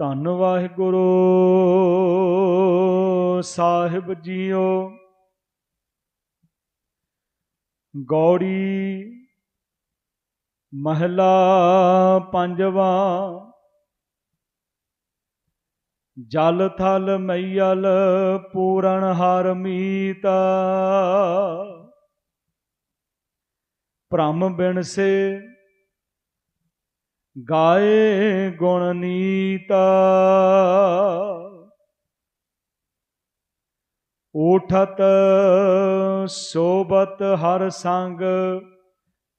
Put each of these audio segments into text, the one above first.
ਧੰਨ ਵਾਹਿਗੁਰੂ। ਸਾਹਿਬ ਜੀਓ, ਗੌੜੀ ਮਹਲਾ ਪੰਜਵਾ, ਜਲ ਥਲ ਮਈਲ ਪੂਰਨ ਹਰ ਮੀਤ। ਭ੍ਰਮ ਬਿਨ ਗਾਏ ਗੁਣ ਨੀਤਾ। ਉਠਤ ਸੋਬਤ ਹਰ ਸੰਗ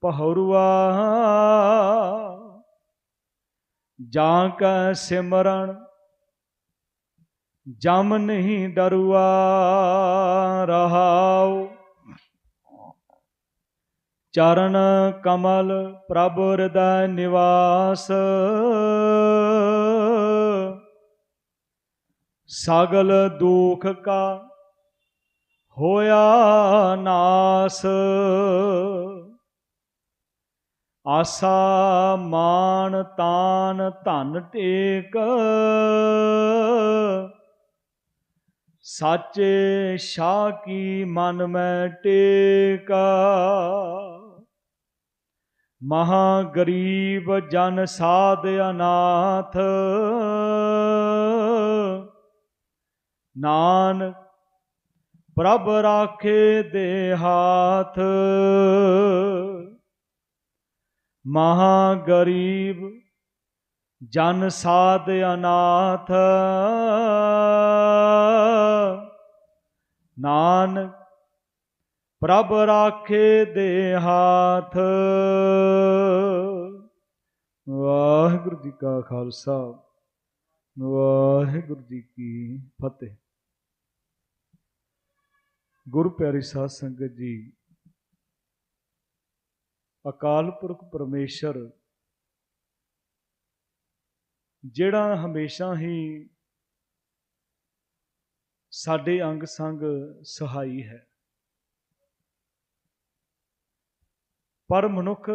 ਪਹਰੁਆ ਜਾਂ ਕੈ ਸਿਮਰਨ, ਜਮ ਨਹੀਂ ਡਰੁਆ ਰਹਾਉ। ਚਰਨ ਕਮਲ ਪ੍ਰਭ ਹਿਰਦੈ ਨਿਵਾਸ। ਸਗਲ ਦੁਖ ਕਾ ਹੋਇਆ ਨਾਸ। ਆਸਾ ਮਾਨ ਤਾਨ ਧਨ ਟੇਕ। ਸਾਚੇ ਸ਼ਾਹ ਕੀ ਮਨ ਮੈਂ ਟੇਕਾ। ਮਹਾ ਗਰੀਬ ਜਨ ਸਾਧ ਅਨਾਥ। ਨਾਨ ਪ੍ਰਭ ਰਾਖੇ ਦੇ ਹਾਥ। ਮਹਾ ਗਰੀਬ ਜਨ ਸਾਧ ਅਨਾਥ। ਨਾਨਕ ਪ੍ਰਭ ਰਾਖੇ ਦੇ ਹਾਥ। ਵਾਹਿਗੁਰੂ ਜੀ ਕਾ ਖਾਲਸਾ, ਵਾਹਿਗੁਰੂ ਜੀ ਕੀ ਫਤਿਹ। ਗੁਰੂ ਪਿਆਰੀ ਸਾਧ ਸੰਗਤ ਜੀ, ਅਕਾਲ ਪੁਰਖ ਪਰਮੇਸ਼ਰ, ਜਿਹੜਾ ਹਮੇਸ਼ਾ ਹੀ ਸਾਡੇ ਅੰਗ ਸੰਗ ਸਹਾਈ ਹੈ। ਪਰ ਮਨੁੱਖ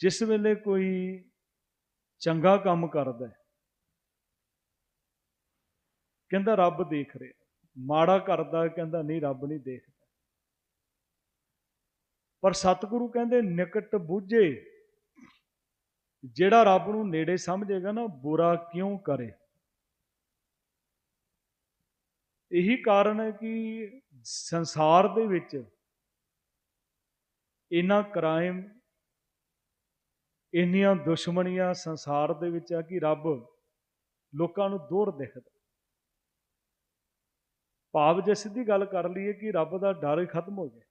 ਜਿਸ ਵੇਲੇ ਕੋਈ ਚੰਗਾ ਕੰਮ ਕਰਦਾ ਹੈ, ਕਹਿੰਦਾ ਰੱਬ ਦੇਖ ਰਿਹਾ, ਮਾੜਾ ਕਰਦਾ, ਕਹਿੰਦਾ ਨਹੀਂ, ਰੱਬ ਨਹੀਂ ਦੇਖਦਾ। ਪਰ ਸਤਿਗੁਰੂ ਕਹਿੰਦੇ, ਨਿਕਟ ਬੁੱਝੇ, ਜਿਹੜਾ ਰੱਬ ਨੂੰ ਨੇੜੇ ਸਮਝੇਗਾ ਨਾ, ਬੁਰਾ ਕਿਉਂ ਕਰੇ? ਇਹੀ ਕਾਰਨ ਹੈ ਕਿ ਸੰਸਾਰ ਦੇ ਵਿੱਚ ਇਨਾ ਕ੍ਰਾਈਮ, ਇੰਨੀਆਂ ਦੁਸ਼ਮਣੀਆਂ ਸੰਸਾਰ ਦੇ ਵਿੱਚ ਆ ਕਿ ਰੱਬ ਲੋਕਾਂ ਨੂੰ ਦੂਰ ਦੇਖਦਾ। ਭਾਵ ਜੇ ਸਿੱਧੀ ਗੱਲ ਕਰ ਲਈਏ ਕਿ ਰੱਬ ਦਾ ਡਰ ਹੀ ਖਤਮ ਹੋ ਗਿਆ।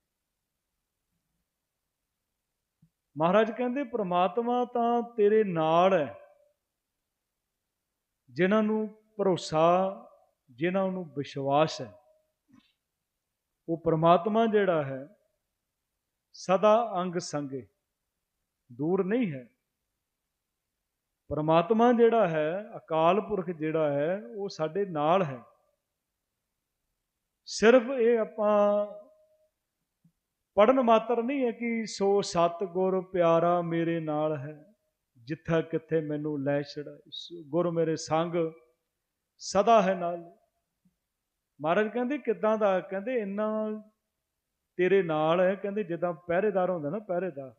ਮਹਾਰਾਜ ਕਹਿੰਦੇ, ਪ੍ਰਮਾਤਮਾ ਤਾਂ ਤੇਰੇ ਨਾਲ ਹੈ, ਜਿਨ੍ਹਾਂ ਨੂੰ ਭਰੋਸਾ, ਜਿਨ੍ਹਾਂ ਨੂੰ ਵਿਸ਼ਵਾਸ ਹੈ। ਉਹ ਪ੍ਰਮਾਤਮਾ ਜਿਹੜਾ ਹੈ ਸਦਾ ਅੰਗ ਸੰਗੇ। ਦੂਰ ਨਹੀਂ ਹੈ। ਪਰਮਾਤਮਾ ਜਿਹੜਾ ਹੈ, ਅਕਾਲ ਪੁਰਖ ਜਿਹੜਾ ਹੈ, ਉਹ ਸਾਡੇ ਨਾਲ ਹੈ। ਸਿਰਫ ਇਹ ਆਪਾਂ ਪੜਨ ਮਾਤਰ ਨਹੀਂ ਹੈ ਕਿ ਸੋ ਸਤ ਗੁਰ ਪਿਆਰਾ ਮੇਰੇ ਨਾਲ ਹੈ, ਜਿੱਥਾ ਕਿੱਥੇ ਮੈਨੂੰ ਲੈ ਛੜਾ ਗੁਰ ਮੇਰੇ ਸੰਗ ਸਦਾ ਹੈ ਨਾਲ। ਮਹਾਰਾਜ ਕਹਿੰਦੇ, ਕਿਦਾਂ ਦਾ? ਕਹਿੰਦੇ, ਇੰਨਾ ਤੇਰੇ ਨਾਲ ਹੈ, ਕਹਿੰਦੇ ਜਿੱਦਾਂ ਪਹਿਰੇਦਾਰ ਹੁੰਦਾ ਨਾ ਪਹਿਰੇਦਾਰ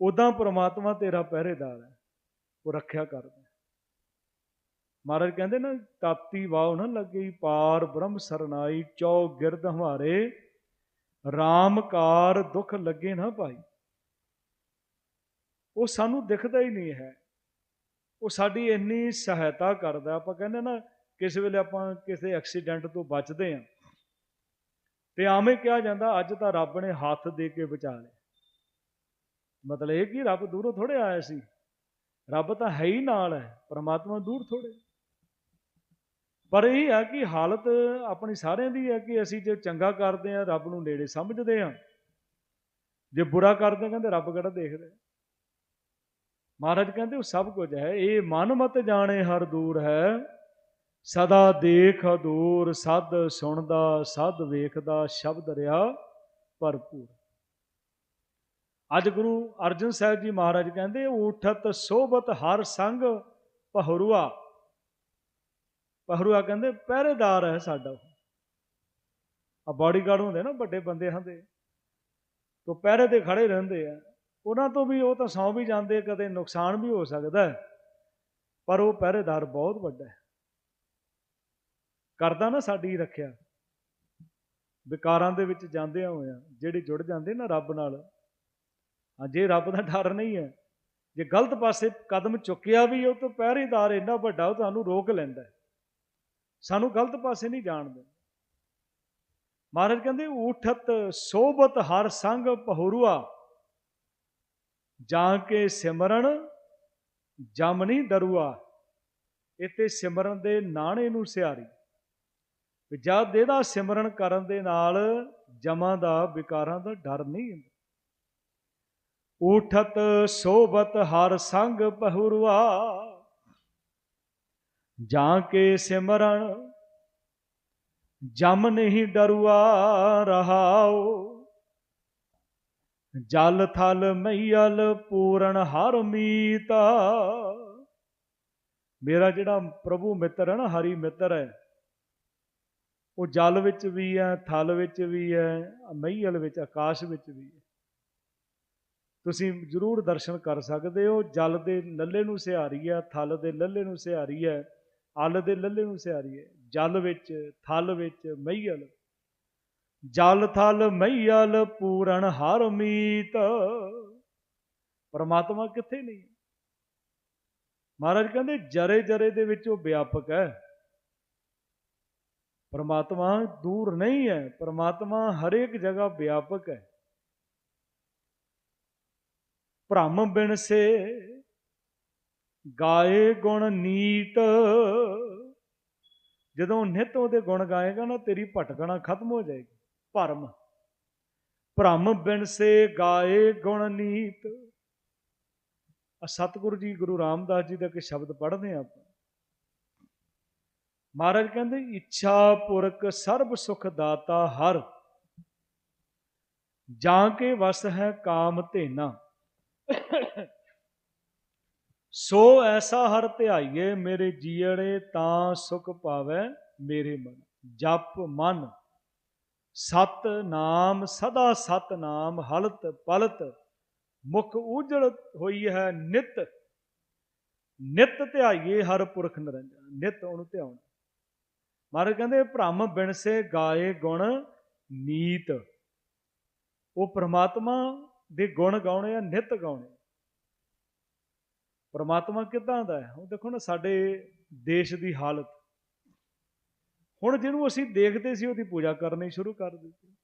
ਉਦਾਂ ਪ੍ਰਮਾਤਮਾ ਤੇਰਾ ਪਹਿਰੇਦਾਰ ਹੈ, ਉਹ ਰੱਖਿਆ ਕਰਦਾ ਮਹਾਰਾਜ ਕਹਿੰਦੇ ਨਾ ਤਾਪਤੀ ਵਾਉ ਨਾ ਲੱਗੀ ਪਾਰ, ਬ੍ਰਹਮ ਸਰਨਾਈ, ਚੌ ਗਿਰਦ ਹਮਾਰੇ ਰਾਮਕਾਰ ਦੁੱਖ ਲੱਗੇ ਨਾ ਭਾਈ। ਉਹ ਸਾਨੂੰ ਦਿਖਦਾ ਹੀ ਨਹੀਂ ਹੈ, ਉਹ ਸਾਡੀ ਇੰਨੀ ਸਹਾਇਤਾ ਕਰਦਾ ਆਪਾਂ ਕਹਿੰਦੇ ਨਾ, ਕਿਸੇ ਵੇਲੇ ਆਪਾਂ ਕਿਸੇ ਐਕਸੀਡੈਂਟ ਤੋਂ ਬਚਦੇ ਆਂ ਤੇ ਆਵੇਂ ਕਿਹਾ ਜਾਂਦਾ, ਅੱਜ ਤਾਂ ਰੱਬ ਨੇ ਹੱਥ ਦੇ ਕੇ ਬਚਾ ਲਿਆ। ਮਤਲਬ ਇਹ ਕਿ ਰੱਬ ਦੂਰੋਂ ਥੋੜੇ ਆਇਆ ਸੀ। ਰੱਬ ਤਾਂ ਹੈ ਹੀ ਨਾਲ ਹੈ, ਪਰਮਾਤਮਾ ਦੂਰ ਥੋੜੇ ਪਰ ਇਹ ਹੈ ਕਿ ਹਾਲਤ ਆਪਣੀ ਸਾਰਿਆਂ ਦੀ ਹੈ ਕਿ ਅਸੀਂ ਜੇ ਚੰਗਾ ਕਰਦੇ ਆ ਰੱਬ ਨੂੰ ਨੇੜੇ ਸਮਝਦੇ ਆ ਜੇ ਬੁਰਾ ਕਰਦੇ ਕਹਿੰਦੇ ਰੱਬ ਕਿਹੜਾ ਦੇਖਦਾ ਮਹਾਰਾਜ ਕਹਿੰਦੇ ਉਹ ਸਭ ਕੁਝ ਹੈ, ਇਹ ਮਨ ਮਤ ਜਾਣੇ ਹਰ ਦੂਰ ਹੈ। ਸਦਾ ਦੇਖ ਅਦੂਰ ਸਦ ਸੁਣਦਾ, ਸਦ ਵੇਖਦਾ, ਸ਼ਬਦ ਰਿਆ ਭਰਪੂਰ। ਅੱਜ ਗੁਰੂ ਅਰਜਨ ਸਾਹਿਬ ਜੀ ਮਹਾਰਾਜ ਕਹਿੰਦੇ, ਉਠਤ ਸੋਭਤ ਹਰ ਸੰਗ ਪਹਰੂਆ ਪਹਰੂਆ ਕਹਿੰਦੇ, ਪਹਿਰੇਦਾਰ ਹੈ ਸਾਡਾ ਉਹ। ਆ ਬਾਡੀਗਾਰਡ ਹੁੰਦੇ ਨਾ, ਵੱਡੇ ਬੰਦੇ ਹੁੰਦੇ। ਤੋਂ ਪਹਿਰੇ ਤੇ ਖੜੇ ਰਹਿੰਦੇ ਆ। ਉਹਨਾਂ ਤੋਂ ਵੀ ਉਹ ਤਾਂ ਸੌ ਵੀ ਜਾਂਦੇ ਕਦੇ ਨੁਕਸਾਨ ਵੀ ਹੋ ਸਕਦਾ ਪਰ ਉਹ ਪਹਿਰੇਦਾਰ ਬਹੁਤ ਵੱਡਾ ਹੈ। ਕਰਦਾ ਨਾ ਸਾਡੀ ਰੱਖਿਆ। ਵਿਕਾਰਾਂ ਦੇ ਵਿੱਚ ਜਾਂਦਿਆਂ ਹੋਇਆਂ ਜਿਹੜੇ ਜੁੜ ਜਾਂਦੇ ਨਾ ਰੱਬ ਨਾਲ, ਹਾਂ, ਜੇ ਰੱਬ ਦਾ ਡਰ ਨਹੀਂ ਹੈ, ਜੇ ਗਲਤ ਪਾਸੇ ਕਦਮ ਚੁੱਕਿਆ ਵੀ ਉਹ ਤਾਂ ਪਹਿਰੇਦਾਰ ਇੰਨਾ ਵੱਡਾ, ਉਹ ਤੁਹਾਨੂੰ ਰੋਕ ਲੈਂਦਾ ਸਾਨੂੰ ਗਲਤ ਪਾਸੇ ਨਹੀਂ ਜਾਣ ਦਿੰਦਾ। ਮਹਾਰਾਜ ਕਹਿੰਦੇ, ਉਠਤ ਸੋਭਤ ਹਰ ਸੰਗ ਪਹੁਰੂਆ ਜਾਂ ਕੇ ਸਿਮਰਨ ਜਮ ਨਹੀਂ ਡਰੂਆ। ਇਤੇ ਸਿਮਰਨ ਦੇ ਨਾਣੇ ਨੂੰ ਸਿਆਰੀ। ਵੀ ਜਦ ਇਹਦਾ ਸਿਮਰਨ ਕਰਨ ਦੇ ਨਾਲ ਜਮਾਂ ਦਾ ਵਿਕਾਰਾਂ ਦਾ ਡਰ ਨਹੀਂ ਹੁੰਦਾ। ਉਠਤ ਸੋਬਤ ਹਰ ਸੰਗ ਪਹੁਰਵਾ ਜਾਂ ਕੇ ਸਿਮਰਨ, ਜਮ ਨਹੀਂ ਡਰੂਆ ਰਹਾਓ ਜਲ ਥਲ ਮਈਲ ਪੂਰਨ ਹਰ ਮੀਤਾ। ਮੇਰਾ ਜਿਹੜਾ ਪ੍ਰਭੂ ਮਿੱਤਰ ਹੈ ਨਾ, ਹਰੀ ਮਿੱਤਰ ਹੈ ਉਹ ਜਲ ਵਿੱਚ ਵੀ ਹੈ, ਥਲ ਵਿੱਚ ਵੀ ਹੈ ਮਈਲ ਵਿੱਚ, ਆਕਾਸ਼ ਵਿੱਚ ਵੀ ਹੈ। ਤੁਸੀਂ ਜ਼ਰੂਰ ਦਰਸ਼ਨ ਕਰ ਸਕਦੇ ਹੋ। ਜਲ ਦੇ ਲੱਲੇ ਨੂੰ ਸਿਹਾਰੀ ਹੈ, ਥਲ ਦੇ ਲੱਲੇ ਨੂੰ ਸਿਹਾਰੀ ਹੈ, ਅਲ ਦੇ ਲੱਲੇ ਨੂੰ ਸਿਹਾਰੀ ਹੈ। ਜਲ ਵਿੱਚ, ਥਲ ਵਿੱਚ ਮਈਲ ਜਲ, ਥਲ ਮਈਲ ਪੂਰਨ ਹਰ ਮੀਤ। ਪਰਮਾਤਮਾ ਕਿੱਥੇ ਨਹੀਂ? ਮਹਾਰਾਜ ਕਹਿੰਦੇ ਜਰੇ ਜਰੇ ਦੇ ਵਿੱਚ ਉਹ ਵਿਆਪਕ ਹੈ। ਪਰਮਾਤਮਾ ਦੂਰ ਨਹੀਂ ਹੈ, ਪਰਮਾਤਮਾ ਹਰੇਕ ਜਗ੍ਹਾ ਵਿਆਪਕ ਹੈ। ਭ੍ਰਮ ਬਿਨ ਸੇ, ਗਾਏ ਗੁਣ ਨੀਤ। ਜਦੋਂ ਨਿਤ ਉਹਦੇ ਗੁਣ ਗਾਏਗਾ ਨਾ, ਤੇਰੀ ਭਟਕਣਾ ਖਤਮ ਹੋ ਜਾਏਗੀ, ਭਰਮ। ਭ੍ਰਮ ਬਿਨ ਸੇ, ਗਾਏ ਗੁਣ ਨੀਤ। ਆ ਸਤਿਗੁਰੂ ਜੀ, ਗੁਰੂ ਰਾਮਦਾਸ ਜੀ ਦਾ ਇੱਕ ਸ਼ਬਦ ਪੜ੍ਹਦੇ ਆ ਆਪਾਂ। ਮਹਾਰਾਜ ਕਹਿੰਦੇ, ਇੱਛਾ ਪੁਰਖ ਸਰਬ ਸੁਖ ਦਾਤਾ ਹਰ। ਜਾਂ ਕੇ ਵਸ ਹੈ ਕਾਮ ਧੇਨਾ। ਸੋ ਐਸਾ ਹਰ ਧਿਆਈਏ, ਮੇਰੇ ਜੀੜੇ ਤਾਂ ਸੁਖ ਪਾਵੇ ਮੇਰੇ ਮਨ। ਜਪ ਮਨ, ਸਤ ਨਾਮ, ਸਦਾ ਸਤ ਨਾਮ, ਹਲਤ ਪਲਤ, ਮੁਖ ਉਜੜ ਹੋਈ ਹੈ ਨਿਤ। ਨਿਤ ਧਿਆਈਏ ਹਰ ਪੁਰਖ ਨਿਰੰਜਨ, ਨਿਤ ਉਹਨੂੰ ਧਿਆਉਣਾ। ਮਹਾਰਾਜ ਕਹਿੰਦੇ, ਭ੍ਰਮ ਬਿਨਸੇ ਗਾਏ ਗੁਣ ਨੀਤ। ਉਹ ਪ੍ਰਮਾਤਮਾ ਦੇ ਗੁਣ ਗਾਉਣੇ ਆ, ਨਿਤ ਗਾਉਣੇ। ਪਰਮਾਤਮਾ ਕਿਦਾਂ ਦਾ ਹੈ? ਉਹ ਦੇਖੋ ਨਾ, ਸਾਡੇ ਦੇਸ਼ ਦੀ ਹਾਲਤ। ਹੁਣ ਜਿਹਨੂੰ ਅਸੀਂ ਦੇਖਦੇ ਸੀ, ਉਹਦੀ ਪੂਜਾ ਕਰਨੀ ਸ਼ੁਰੂ ਕਰ ਦਿੱਤੀ।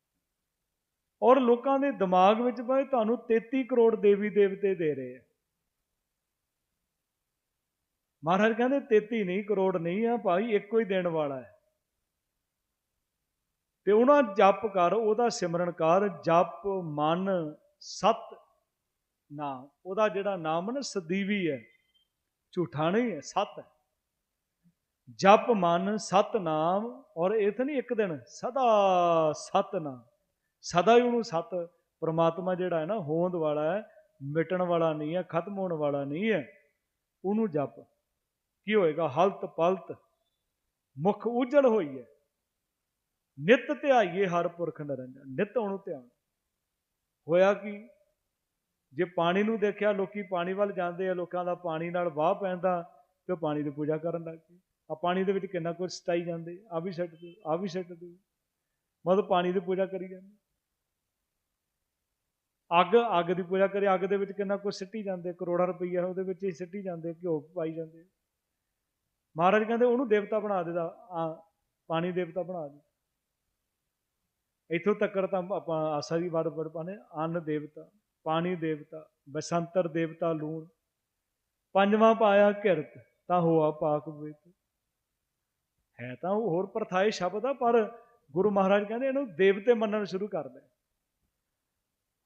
ਔਰ ਲੋਕਾਂ ਦੇ ਦਿਮਾਗ ਵਿੱਚ ਭਾਈ ਤੁਹਾਨੂੰ 33 ਕਰੋੜ ਦੇਵੀ ਦੇਵਤੇ ਦੇ ਰਹੇ ਆ। ਮਹਾਰਾਜ ਕਹਿੰਦੇ 33 ਨਹੀਂ, ਕਰੋੜ ਨਹੀਂ ਆ, ਭਾਈ, ਇੱਕੋ ਹੀ ਦੇਣ ਵਾਲਾ ਹੈ। ਤੇ ਉਹਨਾਂ ਜਪ ਕਰ, ਉਹਦਾ ਸਿਮਰਨ ਕਰ, ਜਪ ਮਨ ਸਤ ਨਾਮ ਉਹਦਾ ਜਿਹੜਾ ਨਾਮ ਨਾ ਸਦੀਵੀ ਹੈ, ਝੂਠਾ ਨਹੀਂ ਹੈ, ਸਤ ਹੈ। ਜਪ ਮਨ ਸਤ ਨਾਮ ਔਰ ਇਹ ਨਹੀਂ ਇੱਕ ਦਿਨ, ਸਦਾ ਸਤ ਨਾਮ ਸਦਾ ਹੀ ਉਹਨੂੰ ਸਤ, ਪ੍ਰਮਾਤਮਾ ਜਿਹੜਾ ਹੈ ਨਾ, ਹੋਂਦ ਵਾਲਾ ਹੈ, ਮਿਟਣ ਵਾਲਾ ਨਹੀਂ ਹੈ, ਖਤਮ ਹੋਣ ਵਾਲਾ ਨਹੀਂ ਹੈ, ਉਹਨੂੰ ਜਪ। ਕੀ ਹੋਏਗਾ? ਹਲਤ ਪਲਤ ਮੁਖ ਉਜਲ ਹੋਈ ਹੈ। ਨਿਤ ਧਿਆਈਏ ਹਰ ਪੁਰਖ ਨਰੰਜਨ, ਨਿਤ ਉਹਨੂੰ ਧਿਆਨ। ਹੋਇਆ ਕੀ? ਜੇ ਪਾਣੀ ਨੂੰ ਦੇਖਿਆ, ਲੋਕੀ ਪਾਣੀ ਵੱਲ ਜਾਂਦੇ ਆ, ਲੋਕਾਂ ਦਾ ਪਾਣੀ ਨਾਲ ਵਾਹ ਪੈਂਦਾ, ਤੇ ਉਹ ਪਾਣੀ ਦੀ ਪੂਜਾ ਕਰਨ ਲੱਗ ਪਏ। ਆ ਪਾਣੀ ਦੇ ਵਿੱਚ ਕਿੰਨਾ ਕੁਝ ਸਟਾਈ ਜਾਂਦੇ ਆ ਵੀ ਛੱਡ ਦਿਓ ਆ ਵੀ ਛੱਡ ਦਿਓ। ਮਤਲਬ ਪਾਣੀ ਦੀ ਪੂਜਾ ਕਰੀ ਜਾਂਦੇ। ਅੱਗ ਅੱਗ ਦੀ ਪੂਜਾ ਕਰੀ, ਅੱਗ ਦੇ ਵਿੱਚ ਕਿੰਨਾ ਕੁਝ ਸਿੱਟੀ ਜਾਂਦੇ ਕਰੋੜਾਂ ਰੁਪਈਆ ਉਹਦੇ ਵਿੱਚ ਹੀ ਸਿੱਟੀ ਜਾਂਦੇ ਘਿਓ ਪਾਈ ਜਾਂਦੇ ਮਹਾਰਾਜ ਕਹਿੰਦੇ, ਉਹਨੂੰ ਦੇਵਤਾ ਬਣਾ ਦੇਦਾ ਆ ਪਾਣੀ ਦੇਵਤਾ ਬਣਾ ਦੇ ਇੱਥੋਂ ਤੱਕ ਤਾਂ ਆਪਾਂ ਆਸਾ ਦੀ ਵੜ ਵੜ ਪਾਣੇ ਅੰਨ ਦੇਵਤਾ, ਪਾਣੀ ਦੇਵਤਾ, ਬਸੰਤਰ ਦੇਵਤਾ, ਲੂਣ। ਪੰਜਵਾਂ ਪਾਇਆ ਕਿਰਤ ਤਾਂ ਹੋਆ ਪਾਕ ਵਿੱਚ ਹੈ ਤਾਂ ਉਹ ਹੋਰ ਪਰਥਾਏ ਸ਼ਬਦ ਆ, ਪਰ ਗੁਰੂ ਮਹਾਰਾਜ ਕਹਿੰਦੇ ਇਹਨੂੰ ਦੇਵਤੇ ਮੰਨਣ ਸ਼ੁਰੂ ਕਰ ਦੇ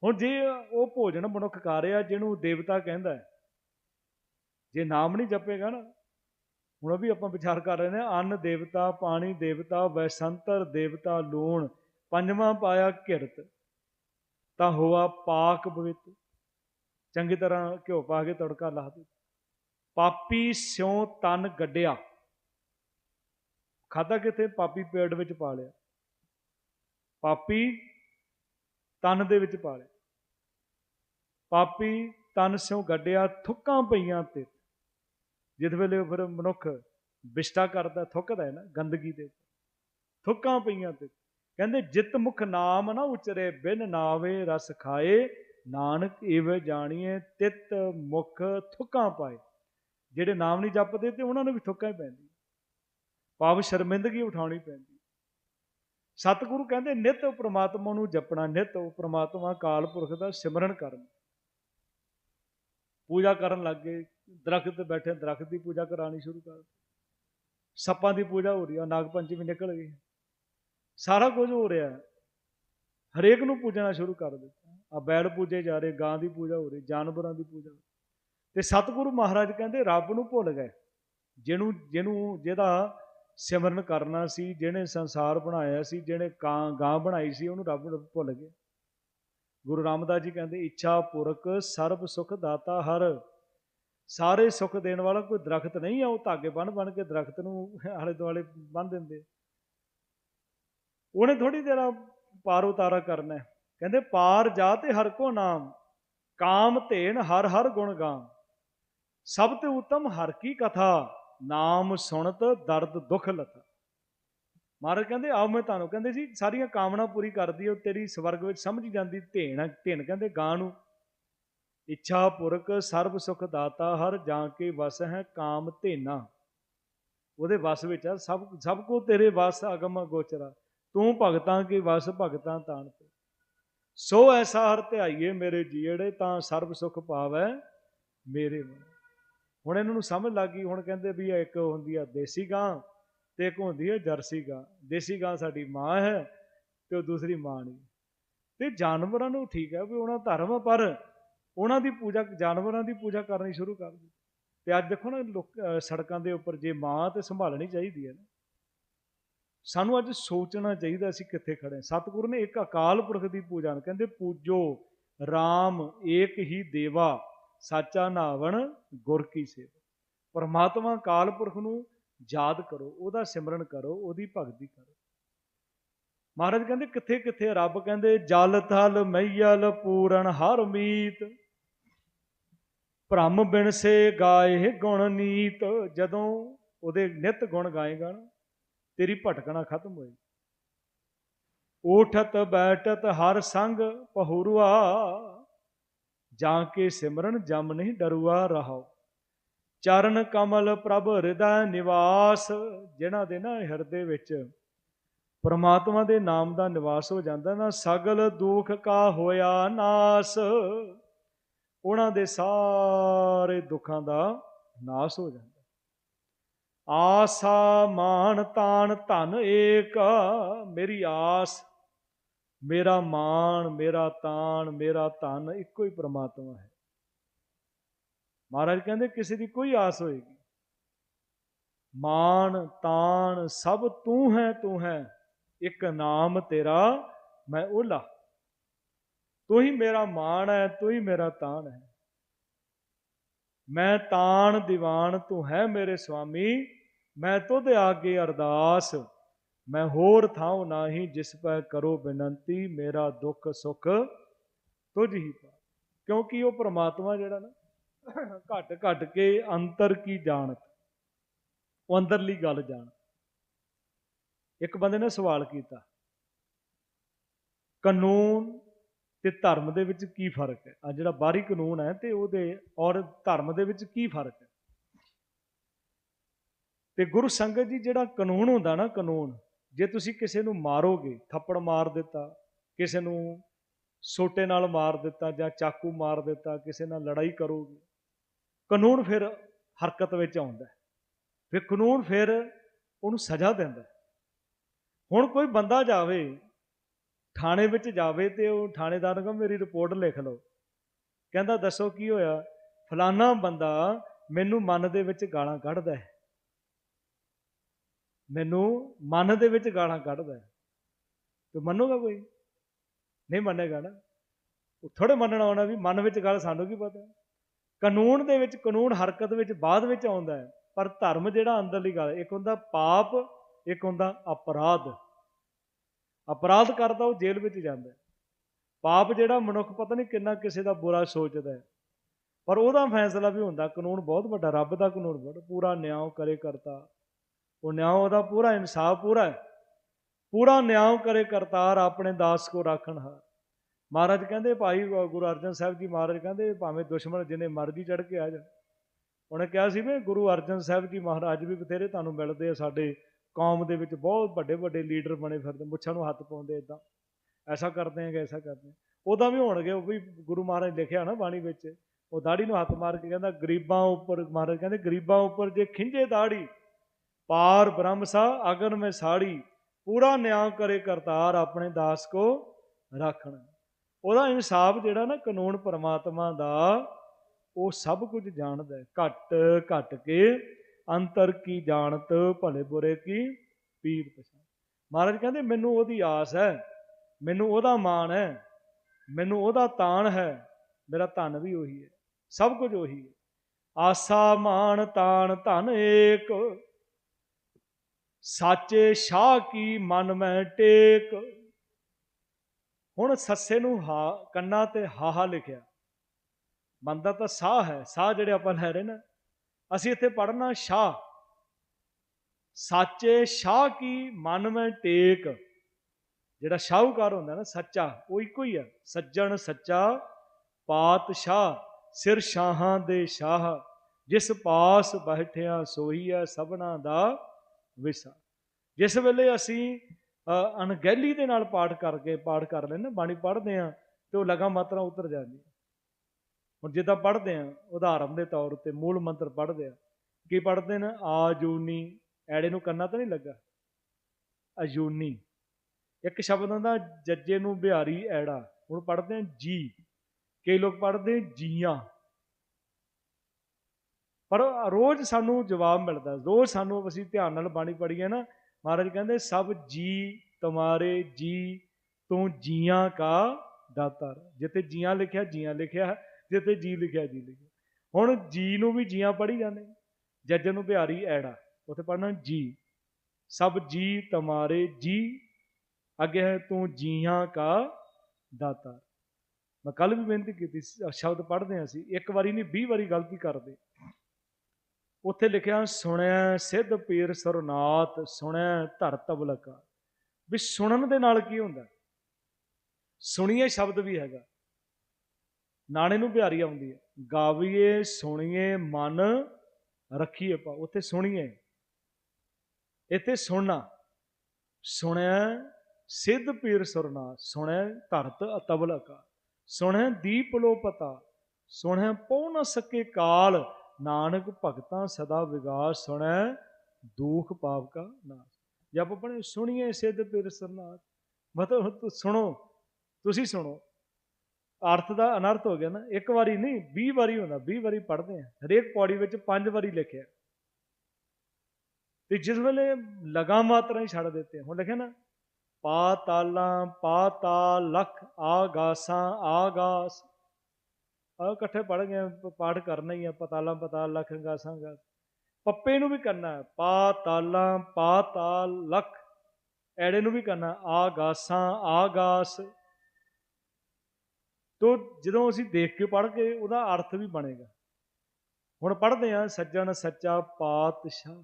ਹੁਣ ਜੇ ਉਹ ਭੋਜਨ ਮਨੁੱਖ ਕਰ ਰਿਹਾ, ਜਿਹਨੂੰ ਦੇਵਤਾ ਕਹਿੰਦਾ ਜੇ ਨਾਮ ਨਹੀਂ ਜਪੇਗਾ ਨਾ, ਹੁਣ ਉਹ ਵੀ ਆਪਾਂ ਵਿਚਾਰ ਕਰ ਰਹੇ ਨੇ, ਅੰਨ ਦੇਵਤਾ, ਪਾਣੀ ਦੇਵਤਾ ਵੈਸੰਤਰ ਦੇਵਤਾ, ਲੂਣ। ਪੰਜਵਾਂ ਪਾਇਆ ਘਿਰਤ, ਤਾਂ ਹੋਆ ਪਾਕ ਪਵਿੱਤ ਚੰਗੀ ਤਰ੍ਹਾਂ ਘਿਓ ਪਾ ਕੇ ਤੜਕਾ ਲਾ ਦੇ ਪਾਪੀ ਸਿਉ ਤਨ ਗੱਡਿਆ। ਖਾਦਾ ਕਿਤੇ ਪਾਪੀ ਪੇਟ ਵਿੱਚ ਪਾ ਲਿਆ। ਪਾਪੀ ਤਨ ਦੇ ਵਿੱਚ ਪਾ ਲਿਆ। ਪਾਪੀ ਤਨ ਸਿਉ ਗੱਡਿਆ ਥੁੱਕਾਂ ਪਈਆਂ ਤੇ। ਜਿਸ ਵੇਲੇ ਉਹ ਫਿਰ ਮਨੁੱਖ ਵਿਸ਼ਟਾ ਕਰਦਾ, ਥੁੱਕਦਾ ਹੈ ਨਾ, ਗੰਦਗੀ ਦੇ ਥੁੱਕਾਂ ਪਈਆਂ ਤੇ। ਕਹਿੰਦੇ, ਜਿਤ ਮੁਖ ਨਾਮ ਨਾ ਉਚਰੇ, ਬਿਨ ਨਾਵੇ ਰਸ ਖਾਏ। ਨਾਨਕ ਇਵ ਜਾਣੀਏ ਤਿਤ ਮੁਖ ਥੁੱਕਾਂ ਪਾਏ। ਜਿਹੜੇ ਨਾਮ ਨਹੀਂ ਜਪਦੇ ਤੇ ਉਹਨਾਂ ਨੂੰ ਵੀ ਥੁੱਕਾਂ ਹੀ ਪੈਂਦੀ ਪਾਪ ਸ਼ਰਮਿੰਦਗੀ ਉਠਾਉਣੀ ਪੈਂਦੀ। ਸਤਿਗੁਰੂ ਕਹਿੰਦੇ, ਨਿਤ ਪ੍ਰਮਾਤਮਾ ਨੂੰ ਜਪਣਾ, ਨਿਤ ਉਹ ਪ੍ਰਮਾਤਮਾ ਕਾਲ ਪੁਰਖ ਦਾ ਸਿਮਰਨ ਕਰਨ। ਪੂਜਾ ਕਰਨ ਲੱਗ ਗਏ। ਦਰਖਤ ਤੇ ਬੈਠੇ, ਦਰਖਤ ਦੀ ਪੂਜਾ ਕਰਾਣੀ ਸ਼ੁਰੂ ਕਰ ਸੱਪਾਂ ਦੀ ਪੂਜਾ ਹੋ ਰਹੀ ਆ, ਨਾਗ ਪੰਚਮੀ ਨਿਕਲ ਗਈ। ਸਾਰਾ ਕੁਝ ਹੋ ਰਿਹਾ ਹਰੇਕ ਨੂੰ ਪੂਜਣਾ ਸ਼ੁਰੂ ਕਰ ਦਿੱਤਾ। ਆ ਬੈਲ ਪੂਜੇ ਜਾ ਰਹੇ, ਗਾਂ ਦੀ ਪੂਜਾ ਹੋ ਰਹੀ, ਜਾਨਵਰਾਂ ਦੀ ਪੂਜਾ। ਤੇ ਸਤਿਗੁਰੂ ਮਹਾਰਾਜ ਕਹਿੰਦੇ, ਰੱਬ ਨੂੰ ਭੁੱਲ ਗਏ। ਜਿਹਨੂੰ ਜਿਹਨੂੰ, ਜਿਹਦਾ ਸਿਮਰਨ ਕਰਨਾ ਸੀ, ਜਿਹਨੇ ਸੰਸਾਰ ਬਣਾਇਆ ਸੀ, ਜਿਹਨੇ ਕਾਂ, ਗਾਂ ਬਣਾਈ ਸੀ, ਉਹਨੂੰ ਰੱਬ ਭੁੱਲ ਗਏ। ਗੁਰੂ ਰਾਮਦਾਸ ਜੀ ਕਹਿੰਦੇ, ਇੱਛਾ ਪੁਰਖ, ਸਰਬ ਸੁਖ ਦਾਤਾ ਹਰ। ਸਾਰੇ ਸੁਖ ਦੇਣ ਵਾਲਾ ਕੋਈ ਦਰਖਤ ਨਹੀਂ ਆ, ਉਹ ਧਾਗੇ ਬਣ ਬਣ ਕੇ ਦਰਖਤ ਨੂੰ ਆਲੇ ਦੁਆਲੇ ਬੰਨ ਦਿੰਦੇ ਉਹਨੇ ਥੋੜੀ ਦੇਰ ਪਾਰ ਉਤਾਰਾ ਕਰਨਾ ਕਹਿੰਦੇ, ਪਾਰ ਜਾ ਤੇ ਹਰ ਕੋ ਨਾਮ, ਕਾਮ ਧੇਨ ਹਰ ਹਰ ਗੁਣ ਗਾ ਸਭ ਤੇ ਉਤਮ ਹਰ ਕੀ ਕਥਾ, ਨਾਮ ਸੁਣਤ ਦਰਦ ਦੁਖ ਲਤਾ। ਮਹਾਰਾਜ ਕਹਿੰਦੇ, ਆਓ ਮੈਂ ਤੁਹਾਨੂੰ ਕਹਿੰਦੇ ਸੀ, ਸਾਰੀਆਂ ਕਾਮਨਾ ਪੂਰੀ ਕਰਦੀ ਉਹ ਤੇਰੀ ਸਵਰਗ ਵਿੱਚ ਸਮਝ ਜਾਂਦੀ ਧੇਣ ਧੇਣ ਕਹਿੰਦੇ ਗਾਂ ਨੂੰ। ਇੱਛਾ ਪੁਰਖ, ਸਰਬ ਸੁਖ ਦਾਤਾ, ਹਰ ਜਾਂ ਕੇ ਵਸ ਹੈ ਕਾਮ ਧੇਨਾ। ਉਹਦੇ ਵਸ ਵਿੱਚ ਆ, ਸਭ ਸਭ ਕੋ ਤੇਰੇ ਵਸ ਅਗਮ ਗੋਚਰਾ। ਤੂੰ ਭਗਤਾਂ ਕੇ ਵਸ ਭਗਤਾਂ ਤਾਣ ਤੇ? ਸੋ ਐਸਾ ਹਰ ਧਿਆਈਏ ਮੇਰੇ ਜੀੜੇ, ਤਾਂ ਸਰਬ ਸੁਖ ਪਾਵੈ ਮੇਰੇ ਮਨ। ਹੁਣ ਇਹਨਾਂ ਨੂੰ ਸਮਝ ਲੱਗ ਗਈ, ਹੁਣ ਕਹਿੰਦੇ ਵੀ ਇਹ ਇੱਕ ਹੁੰਦੀ ਆ ਦੇਸੀ ਗਾਂ ਤੇ ਇੱਕ ਹੁੰਦੀ ਹੈ ਜਰਸੀ ਗਾਂ। ਦੇਸੀ ਗਾਂ ਸਾਡੀ ਮਾਂ ਹੈ ਤੇ ਉਹ ਦੂਸਰੀ ਮਾਂ ਨਹੀਂ। ਤੇ ਜਾਨਵਰਾਂ ਨੂੰ ਠੀਕ ਹੈ ਵੀ ਉਹਨਾਂ ਧਰਮ ਪਰ ਉਹਨਾਂ ਦੀ ਪੂਜਾ, ਜਾਨਵਰਾਂ ਦੀ ਪੂਜਾ ਕਰਨੀ ਸ਼ੁਰੂ ਕਰ ਦਿੱਤੀ। ਤੇ ਅੱਜ ਦੇਖੋ ਨਾ ਲੋਕ ਸੜਕਾਂ ਦੇ ਉੱਪਰ ਜੇ ਮਾਂ ਤੇ ਸੰਭਾਲਣੀ ਚਾਹੀਦੀ ਹੈ ਨਾ। ਸਾਨੂੰ ਅੱਜ ਸੋਚਣਾ ਚਾਹੀਦਾ ਅਸੀਂ ਕਿੱਥੇ ਖੜੇ ਸਤਿਗੁਰੂ ਨੇ ਇੱਕ ਅਕਾਲ ਪੁਰਖ ਦੀ ਪੂਜਾ ਨੂੰ ਕਹਿੰਦੇ, ਪੂਜੋ RAM ਏਕ ਹੀ ਦੇਵਾ, ਸਾਚਾ ਨਾਵਣ ਗੁਰ ਕੀ ਸੇਵਾ। ਪਰਮਾਤਮਾ ਅਕਾਲ ਪੁਰਖ ਨੂੰ ਯਾਦ ਕਰੋ, ਉਹਦਾ ਸਿਮਰਨ ਕਰੋ, ਉਹਦੀ ਭਗਤੀ ਕਰੋ। ਮਹਾਰਾਜ ਕਹਿੰਦੇ, ਕਿੱਥੇ ਕਿੱਥੇ? ਰੱਬ ਕਹਿੰਦੇ, ਜਲ, ਥਲ ਮਈਲ ਪੂਰਨ ਹਰ ਮੀਤ। ਭ੍ਰਮ ਬਿਨ ਗਾਏ ਗੁਣ ਨੀਤ, ਜਦੋਂ ਉਹਦੇ ਨਿਤ ਗੁਣ ਗਾਏਗਾ ਨਾ ਤੇਰੀ ਭਟਕਣਾ ਖਤਮ ਹੋਏਗੀ। ਉਠਤ ਬੈਠਤ ਹਰ ਸੰਗ ਪਹੁਰੂਆ ਜਾਂ ਕੇ ਸਿਮਰਨ ਜਮ ਨਹੀਂ ਡਰੂਆ ਰਹਾਓ ਚਰਨ ਕਮਲ ਪ੍ਰਭ ਹਿਰਦੈ ਨਿਵਾਸ, ਜਿਨ੍ਹਾਂ ਦੇ ਨਾ ਹਿਰਦੇ ਵਿੱਚ ਪਰਮਾਤਮਾ ਦੇ ਨਾਮ ਦਾ ਨਿਵਾਸ ਹੋ ਜਾਂਦਾ ਨਾ, ਸਗਲ ਦੁੱਖ ਕਾ ਹੋਇਆ ਨਾਸ। ਉਹਨਾਂ ਦੇ ਸਾਰੇ ਦੁੱਖਾਂ ਦਾ ਨਾਸ ਹੋ ਜਾਂਦਾ। ਆਸਾ ਮਾਨ ਤਾਨ ਧਨ ਏਕ, ਮੇਰੀ ਆਸ, ਮੇਰਾ ਮਾਣ, ਮੇਰਾ ਤਾਣ, ਮੇਰਾ ਧਨ ਇੱਕੋ ਹੀ ਪ੍ਰਮਾਤਮਾ ਹੈ। ਮਹਾਰਾਜ ਕਹਿੰਦੇ, ਕਿਸੇ ਦੀ ਕੋਈ ਆਸ ਹੋਏਗੀ। ਮਾਣ, ਤਾਣ, ਸਭ ਤੂੰ ਹੈ ਤੂੰ ਹੈ। ਇੱਕ ਨਾਮ ਤੇਰਾ, ਮੈਂ ਓਲਾ। ਤੂੰ ਹੀ ਮੇਰਾ ਮਾਣ ਹੈ, ਤੂੰ ਹੀ ਮੇਰਾ ਤਾਣ ਹੈ। ਮੈਂ ਤਾਣ ਦੀਵਾਨ ਤੂੰ ਹੈ ਮੇਰੇ ਸੁਆਮੀ ਮੈਂ ਤੁਧ ਆਗੇ ਅਰਦਾਸ। ਮੈਂ ਹੋਰ ਥਾਉ ਨਾਹੀ ਜਿਸ ਪੈ ਕਰੋ ਬੇਨੰਤੀ, ਮੇਰਾ ਦੁੱਖ ਸੁੱਖ ਤੁਝ ਹੀ ਪਾ। ਕਿਉਂਕਿ ਉਹ ਪ੍ਰਮਾਤਮਾ ਜਿਹੜਾ ਨਾ, ਘਟ ਘਟ ਕੇ ਅੰਤਰ ਕੀ ਜਾਣਤ? ਉਹ ਅੰਦਰਲੀ ਗੱਲ ਜਾਣ ਇੱਕ ਬੰਦੇ ਨੇ ਸਵਾਲ ਕੀਤਾ, ਕਾਨੂੰਨ ਤੇ ਧਰਮ ਦੇ ਵਿੱਚ ਕੀ ਫ਼ਰਕ ਹੈ? ਆ ਜਿਹੜਾ ਬਾਹਰੀ ਕਾਨੂੰਨ ਹੈ ਤੇ ਉਹਦੇ ਔਰ ਧਰਮ ਦੇ ਵਿੱਚ ਕੀ ਫ਼ਰਕ ਹੈ? ਤੇ ਗੁਰੂ ਸੰਗਤ ਜੀ ਜਿਹੜਾ ਕਾਨੂੰਨ ਹੁੰਦਾ ਨਾ ਕਾਨੂੰਨ, ਜੇ ਤੁਸੀਂ ਕਿਸੇ ਨੂੰ ਮਾਰੋਗੇ, ਥੱਪੜ ਮਾਰ ਦਿੱਤਾ, ਕਿਸੇ ਨੂੰ ਸੋਟੇ ਨਾਲ ਮਾਰ ਦਿੱਤਾ ਜਾਂ ਚਾਕੂ ਮਾਰ ਦਿੱਤਾ, ਕਿਸੇ ਨਾਲ ਲੜਾਈ ਕਰੋਗੇ, ਕਾਨੂੰਨ ਫਿਰ ਹਰਕਤ ਵਿੱਚ ਆਉਂਦਾ ਫਿਰ ਕਾਨੂੰਨ ਫਿਰ ਉਹਨੂੰ ਸਜ਼ਾ ਦਿੰਦਾ ਹੁਣ ਕੋਈ ਬੰਦਾ ਜਾਵੇ, ਥਾਣੇ ਵਿੱਚ ਜਾਵੇ ਤੇ ਉਹ ਥਾਣੇਦਾਰ ਨੂੰ ਮੇਰੀ ਰਿਪੋਰਟ ਲਿਖ ਲਓ। ਕਹਿੰਦਾ, ਦੱਸੋ ਕੀ ਹੋਇਆ? ਫਲਾਨਾ ਬੰਦਾ ਮੈਨੂੰ ਮਨ ਦੇ ਵਿੱਚ ਗਾਲਾਂ ਕੱਢਦਾ ਹੈ। ਮੈਨੂੰ ਮਨ ਦੇ ਵਿੱਚ ਗਾਲਾਂ ਕੱਢਦਾ ਹੈ। ਤੇ ਮੰਨੂਗਾ ਕੋਈ? ਨਹੀਂ ਮੰਨੇਗਾ ਨਾ। ਉਹ ਥੋੜੇ ਮੰਨਣਾ ਆਉਣਾ ਵੀ ਮਨ ਵਿੱਚ ਗੱਲ ਸਾਨੂੰ ਕੀ ਪਤਾ? ਕਾਨੂੰਨ ਦੇ ਵਿੱਚ, ਕਾਨੂੰਨ ਹਰਕਤ ਵਿੱਚ, ਬਾਅਦ ਵਿੱਚ ਆਉਂਦਾ ਹੈ। ਪਰ ਧਰਮ ਜਿਹੜਾ ਅੰਦਰਲੀ ਗੱਲ ਇੱਕ ਹੁੰਦਾ ਪਾਪ, ਇੱਕ ਹੁੰਦਾ ਅਪਰਾਧ। ਅਪਰਾਧ ਕਰਦਾ ਉਹ ਜੇਲ੍ਹ ਵਿੱਚ ਜਾਂਦਾ ਪਾਪ ਜਿਹੜਾ ਮਨੁੱਖ ਪਤਾ ਨਹੀਂ ਕਿੰਨਾ ਕਿਸੇ ਦਾ ਬੁਰਾ ਸੋਚਦਾ ਪਰ ਉਹਦਾ ਫੈਸਲਾ ਵੀ ਹੁੰਦਾ, ਕਾਨੂੰਨ ਬਹੁਤ ਵੱਡਾ, ਰੱਬ ਦਾ ਕਾਨੂੰਨ ਬਹੁਤ ਪੂਰਾ ਨਿਆਂ ਕਰੇ ਕਰਤਾ। ਉਹ ਨਿਆਂ ਉਹਦਾ ਪੂਰਾ ਇਨਸਾਫ ਪੂਰਾ ਹੈ। ਪੂਰਾ ਨਿਆਂ ਕਰੇ ਕਰਤਾਰ ਆਪਣੇ ਦਾਸ ਕੋ ਰੱਖਣ ਹਾਰ ਮਹਾਰਾਜ ਕਹਿੰਦੇ ਭਾਈ ਗੁਰੂ ਅਰਜਨ ਸਾਹਿਬ ਜੀ, ਮਹਾਰਾਜ ਕਹਿੰਦੇ ਭਾਵੇਂ ਦੁਸ਼ਮਣ ਜਿੰਨੇ ਮਰਜ਼ੀ ਚੜ ਕੇ ਆ ਜਾਣ। ਉਹਨੇ ਕਿਹਾ ਸੀ ਵੀ ਗੁਰੂ ਅਰਜਨ ਸਾਹਿਬ ਜੀ ਮਹਾਰਾਜ ਵੀ ਬਥੇਰੇ ਤੁਹਾਨੂੰ ਮਿਲਦੇ ਆ, ਸਾਡੇ ਕੌਮ ਦੇ ਵਿੱਚ ਬਹੁਤ ਵੱਡੇ ਵੱਡੇ ਲੀਡਰ ਬਣੇ ਫਿਰਦੇ, ਮੁੱਛਾਂ ਨੂੰ ਹੱਥ ਪਾਉਂਦੇ ਇਦਾਂ ਐਸਾ ਕਰਦੇ ਆਂਗੇ ਐਸਾ ਕਰਦੇ ਆਂ। ਉਹਦਾ ਵੀ ਹੋਣਗੇ, ਉਹ ਵੀ ਗੁਰੂ ਮਹਾਰਾਜ ਲਿਖਿਆ ਨਾ ਬਾਣੀ ਵਿੱਚ। ਉਹ ਦਾੜੀ ਨੂੰ ਹੱਥ ਮਾਰ ਕੇ ਕਹਿੰਦਾ, ਗਰੀਬਾਂ ਉੱਪਰ, ਮਹਾਰਾਜ ਕਹਿੰਦੇ ਗਰੀਬਾਂ ਉੱਪਰ ਜੇ ਖਿੰਝੇ ਦਾੜੀ ਪਾਰ ਬ੍ਰਹਮ ਸਾ ਅਗਨ ਮੈਂ ਸਾੜੀ, ਪੂਰਾ ਨਿਆਂ ਕਰੇ ਕਰਤਾਰ ਆਪਣੇ ਦਾਸ ਕੋ ਰੱਖਣ। ਉਹਦਾ ਇਨਸਾਫ ਜਿਹੜਾ ਨਾ ਕਾਨੂੰਨ ਪਰਮਾਤਮਾ ਦਾ, ਉਹ ਸਭ ਕੁਝ ਜਾਣਦਾ ਹੈ। ਘਟ ਘਟ ਕੇ ਅੰਤਰ ਕੀ ਜਾਣਤ, ਭਲੇ ਬੁਰੇ ਕੀ ਪੀਰ ਪਛਾਣ। ਮਹਾਰਾਜ ਕਹਿੰਦੇ, ਮੈਨੂੰ ਉਹਦੀ ਆਸ ਹੈ, ਮੈਨੂੰ ਉਹਦਾ ਮਾਣ ਹੈ, ਮੈਨੂੰ ਉਹਦਾ ਤਾਣ ਹੈ, ਮੇਰਾ ਧਨ ਵੀ ਉਹੀ ਹੈ, ਸਭ ਕੁਝ ਉਹੀ ਹੈ। ਆਸਾ ਮਾਣ ਤਾਣ ਧਨ ਏਕ ਸਾਚੇ ਸ਼ਾਹ ਕੀ ਮਨ ਮੈਂ ਟੇਕ। ਹੁਣ ਸੱਸੇ ਨੂੰ ਹਾ, ਕੰਨਾਂ ਤੇ ਹਾਹਾ ਲਿਖਿਆ। ਬੰਦਾ ਤਾਂ ਸਾਹ ਹੈ, ਸਾਹ ਜਿਹੜੇ ਆਪਾਂ ਲੈ ਰਹੇ ਨਾ। ਅਸੀਂ ਇੱਥੇ ਪੜਨਾ ਸ਼ਾਹ। ਸਾਚੇ ਸ਼ਾਹ ਕੀ ਮਨ ਮੈਂ ਟੇਕ। ਜਿਹੜਾ ਸ਼ਾਹੂਕਾਰ ਹੁੰਦਾ ਨਾ, ਸੱਚਾ, ਉਹ ਇੱਕੋ ਹੀ ਆ। ਸੱਜਣ ਸੱਚਾ, ਪਾਤਸ਼ਾਹ, ਸਿਰ ਸ਼ਾਹਾਂ ਦੇ ਸ਼ਾਹ। ਜਿਸ ਪਾਸ ਬੈਠਿਆ ਸੋਈ ਹੈ ਸਭਨਾ ਦਾ। ਵਿਸਾ ਜਿਸ ਵੇਲੇ ਅਸੀਂ ਅਣਗਹਿਲੀ ਦੇ ਨਾਲ ਪਾਠ ਕਰਕੇ, ਪਾਠ ਕਰ ਲੈਂਦੇ ਬਾਣੀ ਪੜ੍ਹਦੇ ਆ ਤੇ ਉਹ ਲਗਾ ਮਾਤਰਾ ਉਤਰ ਜਾਂਦੀ ਹੁਣ ਜਿੱਦਾਂ ਪੜ੍ਹਦੇ ਆ ਉਦਾਹਰਨ ਦੇ ਤੌਰ ਤੇ ਮੂਲ ਮੰਤਰ ਪੜ੍ਹਦੇ ਆ ਕੀ ਪੜ੍ਹਦੇ ਨੇ? ਆਜੂਨੀ। ਐੜੇ ਨੂੰ ਕੰਨਾ ਤਾਂ ਨਹੀਂ ਲੱਗਾ। ਅਜੂਨੀ। ਇੱਕ ਸ਼ਬਦ ਹੁੰਦਾ ਜੱਜੇ ਨੂੰ ਬਿਹਾਰੀ ਐੜਾ। ਹੁਣ ਪੜ੍ਹਦੇ ਆ ਜੀ। ਕਈ ਲੋਕ ਪੜ੍ਹਦੇ ਜੀਆਂ। ਪਰ ਰੋਜ਼ ਸਾਨੂੰ ਜਵਾਬ ਮਿਲਦਾ। ਰੋਜ਼ ਸਾਨੂੰ ਅਸੀਂ ਧਿਆਨ ਨਾਲ ਬਾਣੀ ਪੜ੍ਹੀਏ ਨਾ, ਮਹਾਰਾਜ ਕਹਿੰਦੇ, ਸਭ ਜੀ ਤੁਮਾਰੇ ਜੀ ਤੂੰ ਜੀਆਂ ਕਾ ਦਾਤਾਰ। ਜਿੱਥੇ ਜੀਆਂ ਲਿਖਿਆ ਜੀਆਂ ਲਿਖਿਆ, ਜਿੱਥੇ ਜੀ ਲਿਖਿਆ ਜੀ ਲਿਖਿਆ। ਹੁਣ ਜੀ ਨੂੰ ਵੀ ਜੀਆਂ ਪੜ੍ਹੀ ਜਾਂਦੇ ਜੱਜ ਨੂੰ ਬਿਹਾਰੀ ਐੜਾ, ਉੱਥੇ ਪੜ੍ਹਨਾ ਜੀ। ਸਭ ਜੀ ਤੁਮਾਰੇ ਜੀ, ਅੱਗੇ ਹੈ ਤੂੰ ਜੀਆਂ ਕਾ ਦਾਤਾ ਮੈਂ ਕੱਲ ਵੀ ਬੇਨਤੀ ਕੀਤੀ ਸ਼ਬਦ ਪੜ੍ਹਦੇ ਹਾਂ ਅਸੀਂ। ਇੱਕ ਵਾਰੀ ਨਹੀਂ 20 ਵਾਰੀ ਗਲਤੀ ਕਰਦੇ। ਉੱਥੇ ਲਿਖਿਆ, ਸੁਣਿਆ ਸਿੱਧ ਪੀਰ ਸਰਨਾਥ, ਸੁਣਿਆ ਧਰ ਤਬਲਕਾ। ਵੀ ਸੁਣਨ ਦੇ ਨਾਲ ਕੀ ਹੁੰਦਾ? ਸੁਣੀਏ ਸ਼ਬਦ ਵੀ ਹੈਗਾ। ਨਾਣੇ ਨੂੰ ਪਿਆਰੀ ਆਉਂਦੀ ਹੈ। ਗਾਵੀਏ, ਸੁਣੀਏ, ਮਨ ਰੱਖੀਏ ਪਾ ਉੱਥੇ ਸੁਣੀਏ। ਇੱਥੇ ਸੁਣਨਾ। ਸੁਣਿਆ ਸਿੱਧ ਪੀਰ ਸੁਰਨਾ ਸੁਣਿਆ ਧਰਤ ਅਤਬਲਕਾ ਸੁਣਿਆ ਦੀਪ ਲੋ ਪਤਾ ਸੁਣਿਆ ਪਉ ਨਾ ਸਕੇ ਕਾਲ। ਨਾਨਕ ਭਗਤਾਂ ਸਦਾ ਵਿਗਾਸ ਸੁਣੈ, ਦੁਖ ਪਾਪ ਕਾ ਨਾਸ਼। ਜੇ ਆਪਾਂ ਸੁਣੀਏ ਸਿੱਧ ਪੀਰ ਸਰਨਾਥ ਮਤਲਬ ਤੂੰ ਸੁਣੋ, ਤੁਸੀਂ ਸੁਣੋ। ਅਰਥ ਦਾ ਅਨਰਥ ਹੋ ਗਿਆ ਨਾ, ਇੱਕ ਵਾਰੀ ਨਹੀਂ 20 ਵਾਰੀ ਹੁੰਦਾ 20 ਵਾਰੀ ਪੜ੍ਹਦੇ ਆ ਹਰੇਕ ਪੌੜੀ ਵਿੱਚ ਪੰਜ ਵਾਰੀ ਲਿਖਿਆ। ਤੇ ਜਿਸ ਵੇਲੇ ਲਗਾ ਮਾਤਰਾ ਹੀ ਛੱਡ ਦਿੱਤੇ ਹੁਣ ਲਿਖਿਆ ਨਾ, ਪਾਤਾਲਾਂ ਪਾਤਾਲ ਲਖ ਆਗਾਸਾਂ, ਆਗਾਸ। ਆ ਇਕੱਠੇ ਪੜ ਗਏ ਪਾਠ ਕਰਨਾ ਹੀ ਆ, ਪਤਾਲਾਂ, ਪਤਾਲ, ਲਖ ਗਾਸਾਂ ਗਾ ਪੱਪੇ ਨੂੰ ਵੀ ਕਰਨਾ ਹੈ, ਪਾਤਾਲਾਂ, ਪਾਤਾਲ, ਲਖ। ਐੜੇ ਨੂੰ ਵੀ ਕਰਨਾ ਆਗਾਸਾਂ, ਆਗਾਸ। ਤੋ ਜਦੋਂ ਅਸੀਂ ਦੇਖ ਕੇ ਪੜ ਕੇ ਉਹਦਾ ਅਰਥ ਵੀ ਬਣੇਗਾ। ਹੁਣ ਪੜ੍ਹਦੇ ਆ ਸੱਜਣ ਸੱਚਾ ਪਾਤਸ਼ਾਹ,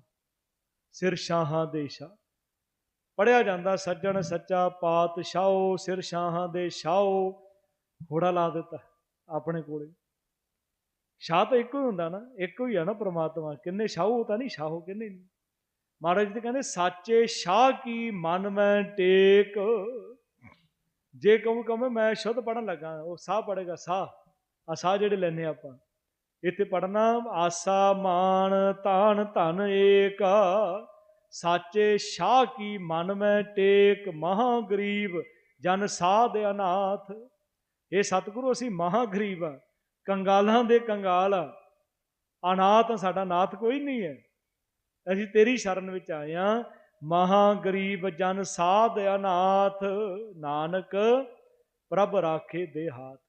ਸਿਰ ਸ਼ਾਹਾਂ ਦੇ ਸ਼ਾਹ ਪੜਿਆ ਜਾਂਦਾ, ਸੱਜਣ ਸੱਚਾ ਪਾਤਸ਼ਾਹੋ, ਸਿਰ ਸ਼ਾਹਾਂ ਦੇ ਸ਼ਾਹੋ ਘੋੜਾ ਲਾ ਦਿੱਤਾ। ਆਪਣੇ ਕੋਲੇ। ਸ਼ਾਹ ਤਾਂ ਇੱਕੋ ਹੀ ਹੁੰਦਾ ਨਾ, ਇੱਕੋ ਹੀ ਆ ਨਾ ਪ੍ਰਮਾਤਮਾ। ਕਿੰਨੇ ਸ਼ਾਹੂ ਤਾਂ ਨਹੀਂ, ਸ਼ਾਹੋ ਕਿੰਨੇ ਨਹੀਂ। ਮਹਾਰਾਜ ਜੀ ਕਹਿੰਦੇ, ਸਾਚੇ ਸ਼ਾਹ ਕੀ ਮਨ ਮੈਂ ਟੇਕ। ਜੇ ਕਹੂੰ ਕਹੂੰ ਮੈਂ ਸ਼ੁੱਧ ਪੜਨ ਲੱਗਾ, ਉਹ ਸਾਹ ਪੜੇਗਾ ਸਾਹ। ਆ ਸਾਹ ਜਿਹੜੇ ਲੈਨੇ ਆਪਾਂ। ਇੱਥੇ ਪੜਨਾ ਆਸਾ ਮਾਨ ਤਾਨ ਧਨ ਏਕਾ। ਸਾਚੇ ਸ਼ਾਹ ਕੀ ਮਨ ਮੈਂ ਟੇਕ ਮਹਾ ਗਰੀਬ ਜਨ ਸਾਧ ਅਨਾਥ। ਇਹ ਸਤਿਗੁਰੂ ਅਸੀਂ ਮਹਾ ਗਰੀਬ ਆ, ਕੰਗਾਲਾਂ ਦੇ ਕੰਗਾਲ ਆ। ਅਨਾਥ ਸਾਡਾ ਨਾਥ ਕੋਈ ਨਹੀਂ ਹੈ। ਅਸੀਂ ਤੇਰੀ ਸ਼ਰਨ ਵਿੱਚ ਆਏ ਆ। ਮਹਾ ਗਰੀਬ ਜਨ ਸਾਧ ਅਨਾਥ, ਨਾਨਕ ਪ੍ਰਭ ਰਾਖੇ ਦੇ ਹਾਥ।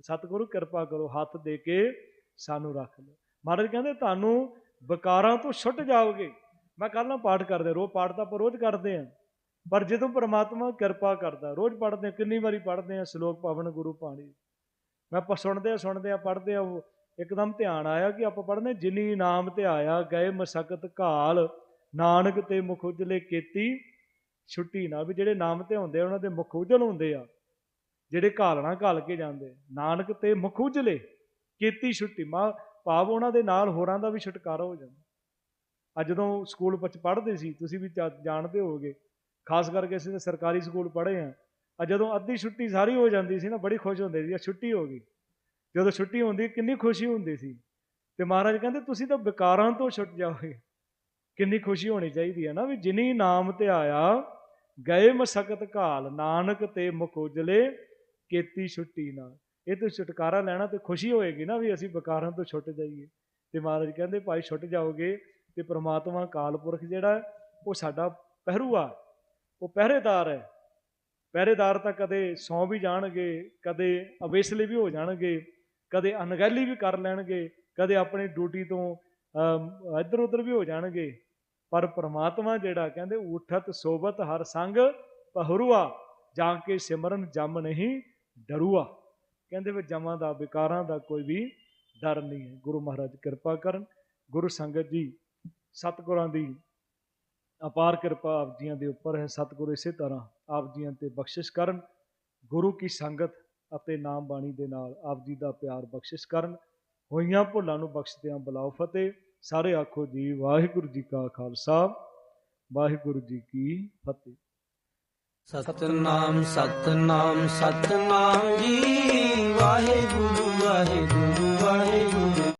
ਸਤਿਗੁਰੂ, ਕਿਰਪਾ ਕਰੋ, ਹੱਥ ਦੇ ਕੇ ਸਾਨੂੰ ਰੱਖ ਲਓ। ਮਹਾਰਾਜ ਕਹਿੰਦੇ, ਤੁਹਾਨੂੰ ਵਿਕਾਰਾਂ ਤੋਂ ਛੁੱਟ ਜਾਓਗੇ। ਮੈਂ ਕੱਲ ਨਾ ਪਾਠ ਕਰਦੇ ਰੋਜ਼ ਪਾਠ ਤਾਂ ਆਪਾਂ ਰੋਜ਼ ਕਰਦੇ ਆਂ। ਪਰ ਜਦੋਂ ਪ੍ਰਮਾਤਮਾ ਕਿਰਪਾ ਕਰਦਾ, ਰੋਜ਼ ਪੜ੍ਹਦੇ ਹਾਂ, ਕਿੰਨੀ ਵਾਰੀ ਪੜ੍ਹਦੇ ਆ ਸ਼ਲੋਕ ਪਵਨ ਗੁਰੂ ਪਾਣੀ ਮੈਂ ਆਪਾਂ ਸੁਣਦੇ ਆ ਸੁਣਦੇ ਆ ਪੜ੍ਹਦੇ ਆ ਉਹ ਇੱਕਦਮ ਧਿਆਨ ਆਇਆ ਕਿ ਆਪਾਂ ਪੜ੍ਹਨੇ ਜਿਨੀ ਨਾਮ ਤੇ ਆਇਆ, ਗਏ ਮਸਕਤ ਘਾਲ, ਨਾਨਕ ਤੇ ਮੁਖ ਉਜਲੇ ਕੀਤੀ, ਛੁੱਟੀ ਨਾ। ਵੀ ਜਿਹੜੇ ਨਾਮ ਤੇ ਹੁੰਦੇ ਆ, ਉਹਨਾਂ ਦੇ ਮੁਖ ਉਜਲ ਹੁੰਦੇ ਆ, ਜਿਹੜੇ ਘਾਲਣਾ ਘਾਲ ਕੇ ਜਾਂਦੇ ਨਾਨਕ ਤੇ ਮੁਖ ਉਜਲੇ, ਕੀਤੀ, ਛੁੱਟੀ। ਮਾ, ਭਾਵ ਉਹਨਾਂ ਦੇ ਨਾਲ ਹੋਰਾਂ ਦਾ ਵੀ ਛੁਟਕਾਰਾ ਹੋ ਜਾਂਦਾ। ਅੱਜ ਜਦੋਂ ਸਕੂਲ ਵਿੱਚ ਪੜ੍ਹਦੇ ਸੀ, ਤੁਸੀਂ ਵੀ ਜਾ- ਜਾਣਦੇ ਹੋਵੋਗੇ ਖਾਸ ਕਰਕੇ ਅਸੀਂ ਤਾਂ ਸਰਕਾਰੀ ਸਕੂਲ ਪੜ੍ਹੇ ਆ ਆ ਜਦੋਂ ਅੱਧੀ ਛੁੱਟੀ ਸਾਰੀ ਹੋ ਜਾਂਦੀ ਸੀ ਨਾ, ਬੜੀ ਖੁਸ਼ ਹੁੰਦੇ ਸੀ ਆ ਛੁੱਟੀ ਹੋ ਗਈ। ਜਦੋਂ ਛੁੱਟੀ ਹੁੰਦੀ, ਕਿੰਨੀ ਖੁਸ਼ੀ ਹੁੰਦੀ ਸੀ। ਤੇ ਮਹਾਰਾਜ ਕਹਿੰਦੇ, ਤੁਸੀਂ ਤਾਂ ਵਿਕਾਰਾਂ ਤੋਂ ਛੁੱਟ ਜਾਓਗੇ। ਕਿੰਨੀ ਖੁਸ਼ੀ ਹੋਣੀ ਚਾਹੀਦੀ ਹੈ ਨਾ ਵੀ ਜਿਨੀ ਨਾਮ ਤੇ ਆਇਆ, ਗਏ ਮਸਕਤ ਘਾਲ, ਨਾਨਕ ਤੇ ਮੁਖ ਉਜਲੇ, ਕੀਤੀ ਛੁੱਟੀ ਨਾਲ। ਇਹ ਤੋਂ ਛੁਟਕਾਰਾ ਲੈਣਾ ਤੇ ਖੁਸ਼ੀ ਹੋਏਗੀ ਨਾ ਵੀ ਅਸੀਂ ਵਿਕਾਰਾਂ ਤੋਂ ਛੁੱਟ ਜਾਈਏ। ਤੇ ਮਹਾਰਾਜ ਕਹਿੰਦੇ, ਭਾਈ ਛੁੱਟ ਜਾਓਗੇ ਤੇ ਪ੍ਰਮਾਤਮਾ ਕਾਲਪੁਰਖ ਜਿਹੜਾ ਉਹ ਸਾਡਾ ਪਹਿਰੂਆ ਉਹ ਪਹਿਰੇਦਾਰ ਹੈ। ਪਹਿਰੇਦਾਰ ਤਾਂ ਕਦੇ ਸੌਂ ਵੀ ਜਾਣਗੇ, ਕਦੇ ਅਵੇਸਲੇ ਵੀ ਹੋ ਜਾਣਗੇ, ਕਦੇ ਅਣਗਹਿਲੀ ਵੀ ਕਰ ਲੈਣਗੇ, ਕਦੇ ਆਪਣੀ ਡਿਊਟੀ ਤੋਂ ਇੱਧਰ ਉੱਧਰ ਵੀ ਹੋ ਜਾਣਗੇ। ਪਰ ਪ੍ਰਮਾਤਮਾ ਜਿਹੜਾ ਕਹਿੰਦੇ, ਉਠਤ ਸੋਬਤ ਹਰ ਸੰਗ ਪਹਰੂਆ, ਜਾ ਕੇ ਸਿਮਰਨ ਜਮ ਨਹੀਂ ਡਰੂਆ। ਕਹਿੰਦੇ ਵੀ ਜਮਾਂ ਦਾ, ਵਿਕਾਰਾਂ ਦਾ ਕੋਈ ਵੀ ਡਰ ਨਹੀਂ ਹੈ। ਗੁਰੂ ਮਹਾਰਾਜ ਕਿਰਪਾ ਕਰਨ। ਗੁਰੂ ਸੰਗਤ ਜੀ, ਸਤਿਗੁਰਾਂ ਦੀ ਅਪਾਰ ਕਿਰਪਾ ਆਪ ਜੀਆਂ ਦੇ ਉੱਪਰ ਹੈ, ਸਤਿਗੁਰੂ ਇਸੇ ਤਰ੍ਹਾਂ ਆਪ ਜੀਆਂ ਤੇ ਬਖਸ਼ਿਸ਼ ਕਰਨ, ਗੁਰੂ ਕੀ ਸੰਗਤ ਅਤੇ ਨਾਮ ਬਾਣੀ ਦੇ ਨਾਲ ਆਪ ਜੀ ਦਾ ਪਿਆਰ ਬਖਸ਼ਿਸ਼ ਕਰਨ। ਹੋਈਆਂ ਭੁੱਲਾਂ ਨੂੰ ਬਖਸ਼ਦਿਆਂ ਬਲਾਉ ਫਤਿਹ। ਸਾਰੇ ਆਖੋ ਜੀ, ਵਾਹਿਗੁਰੂ ਜੀ ਕਾ ਖਾਲਸਾ, ਵਾਹਿਗੁਰੂ ਜੀ ਕੀ ਫਤਿਹ। ਸਤਨਾਮ ਸਤਨਾਮ ਸਤਨਾਮ ਜੀ, ਵਾਹਿਗੁਰੂ ਵਾਹਿਗੁਰੂ ਵਾਹਿਗੁਰੂ।